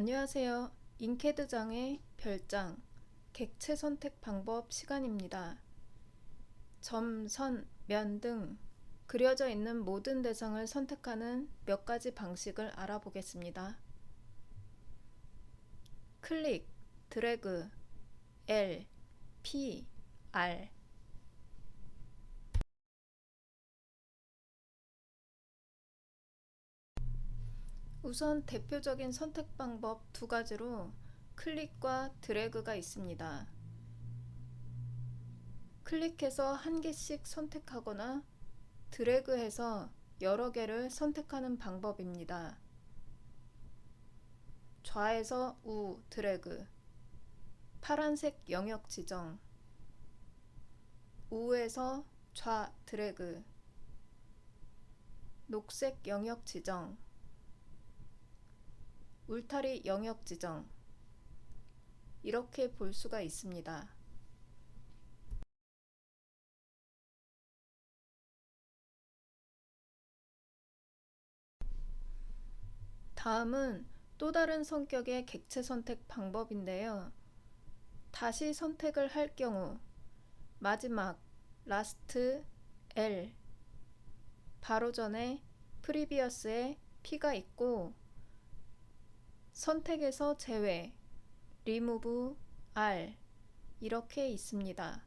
안녕하세요. 인캐드장의 별장, 객체 선택 방법 시간입니다. 점, 선, 면 등 그려져 있는 모든 대상을 선택하는 몇 가지 방식을 알아보겠습니다. 클릭, 드래그, L, P, R 우선 대표적인 선택 방법 두 가지로 클릭과 드래그가 있습니다. 클릭해서 한 개씩 선택하거나 드래그해서 여러 개를 선택하는 방법입니다. 좌에서 우 드래그 파란색 영역 지정 우에서 좌 드래그 녹색 영역 지정 울타리 영역 지정 이렇게 볼 수가 있습니다. 다음은 또 다른 성격의 객체 선택 방법인데요. 다시 선택을 할 경우 마지막 라스트 L 바로 전에 프리비어스에 P가 있고 선택에서 제외 remove R 이렇게 있습니다.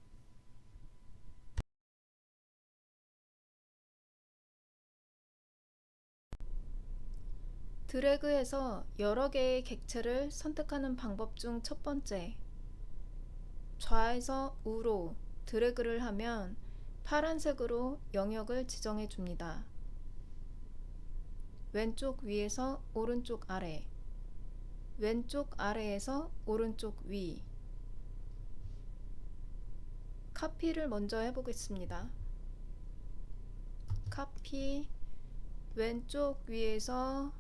드래그해서 여러 개의 객체를 선택하는 방법 중 첫 번째. 좌에서 우로 드래그를 하면 파란색으로 영역을 지정해 줍니다. 왼쪽 위에서 오른쪽 아래. 왼쪽 아래에서 오른쪽 위. 카피를 먼저 해보겠습니다. 카피 왼쪽 위에서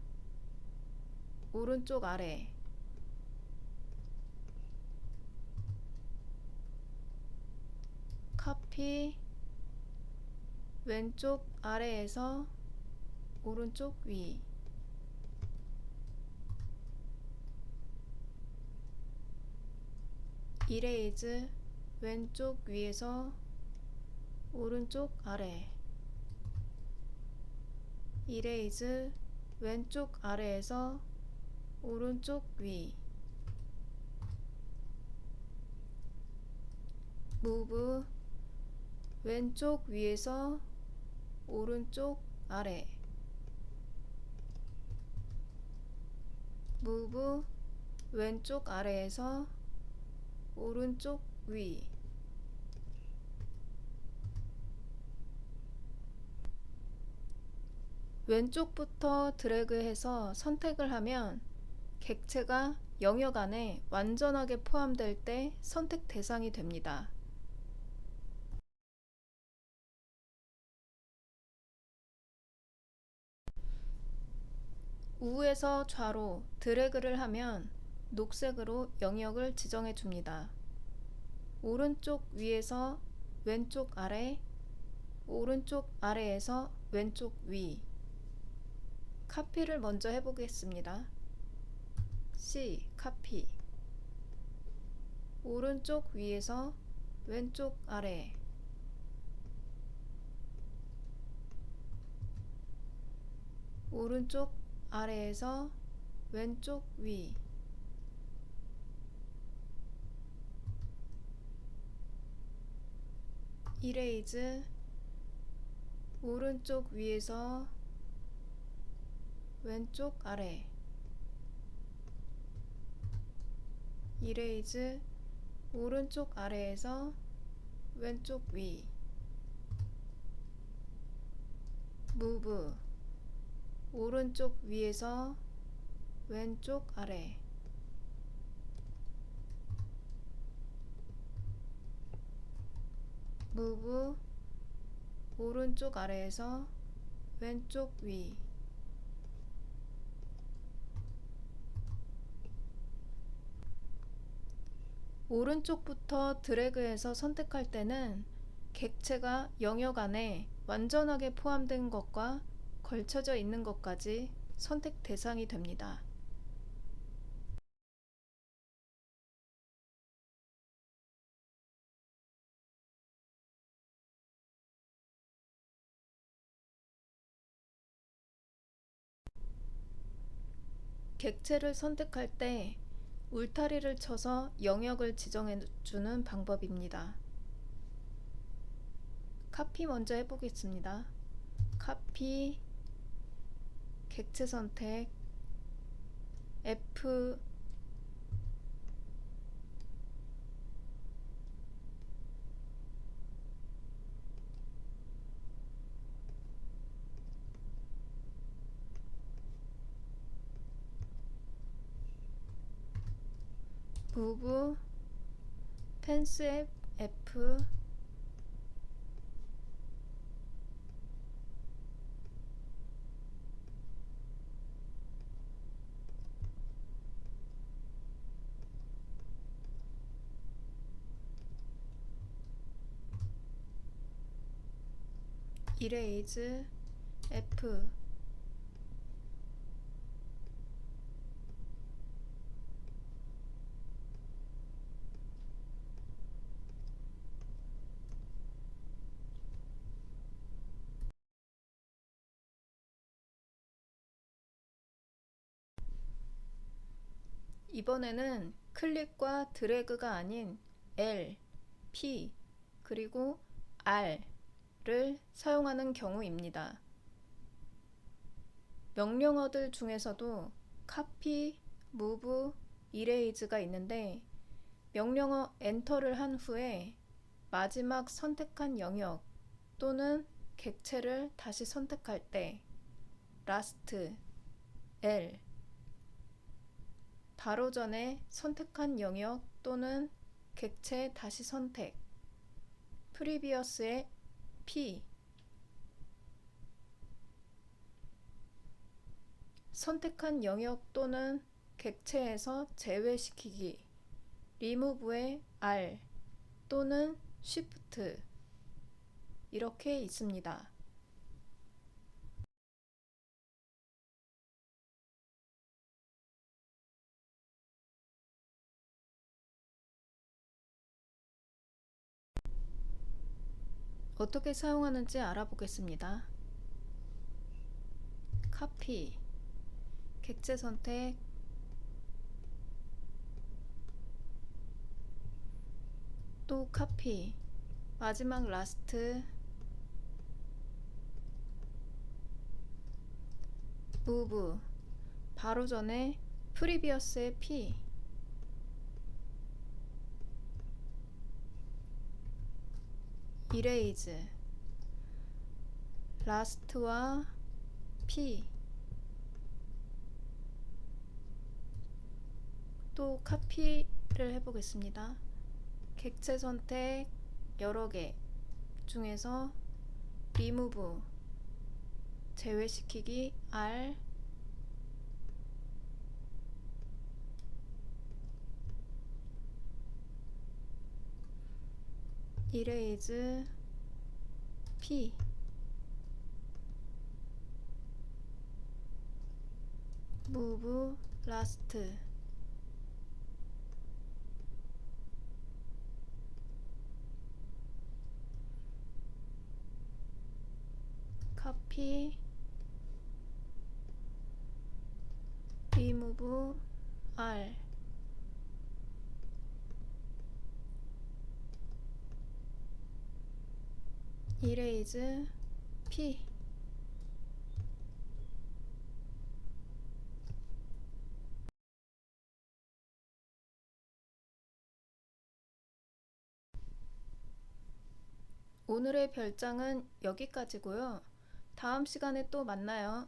오른쪽 아래 카피 왼쪽 아래에서 오른쪽 위 이레이즈 왼쪽 위에서 오른쪽 아래. 이레이즈 왼쪽 아래에서 오른쪽 위. 무브 왼쪽 위에서 오른쪽 아래. 무브 왼쪽 아래에서 오른쪽 위 왼쪽부터 드래그해서 선택을 하면 객체가 영역 안에 완전하게 포함될 때 선택 대상이 됩니다. 우에서 좌로 드래그를 하면 녹색으로 영역을 지정해 줍니다. 오른쪽 위에서 왼쪽 아래, 오른쪽 아래에서 왼쪽 위. 카피를 먼저 해보겠습니다. C. 카피. 오른쪽 위에서 왼쪽 아래. 오른쪽 아래에서 왼쪽 위. 이레이즈 오른쪽 위에서 왼쪽 아래. 이레이즈 오른쪽 아래에서 왼쪽 위. 무브. 오른쪽 위에서 왼쪽 아래 무브 오른쪽 아래에서 왼쪽 위 오른쪽부터 드래그해서 선택할 때는 객체가 영역 안에 완전하게 포함된 것과 걸쳐져 있는 것까지 선택 대상이 됩니다. 객체를 선택할 때 울타리를 쳐서 영역을 지정해 주는 방법입니다. 카피 먼저 해보겠습니다. 카피 객체 선택 F 무브 펜스 앱 F. 이레이즈 F 이번에는 클릭과 드래그가 아닌 L, P, 그리고 R를 사용하는 경우입니다. 명령어들 중에서도 copy, move, erase가 있는데 명령어 엔터를 한 후에 마지막 선택한 영역 또는 객체를 다시 선택할 때 last, L, 바로 전에 선택한 영역 또는 객체 다시 선택. 프리비어스의 P. 선택한 영역 또는 객체에서 제외시키기. 리무브의 R 또는 Shift 이렇게 있습니다. 어떻게 사용하는지 알아보겠습니다. 카피 객체 선택 또 카피 마지막 라스트 무브 바로 전에 프리비어스의 P 이레이즈 라스트와 P 또 카피를 해보겠습니다. 객체 선택 여러 개 중에서 리무브 제외시키기 R 이레이즈 P. 무브 라스트 카피 리무브 R 이레이즈 P 오늘의 별장은 여기까지고요. 다음 시간에 또 만나요.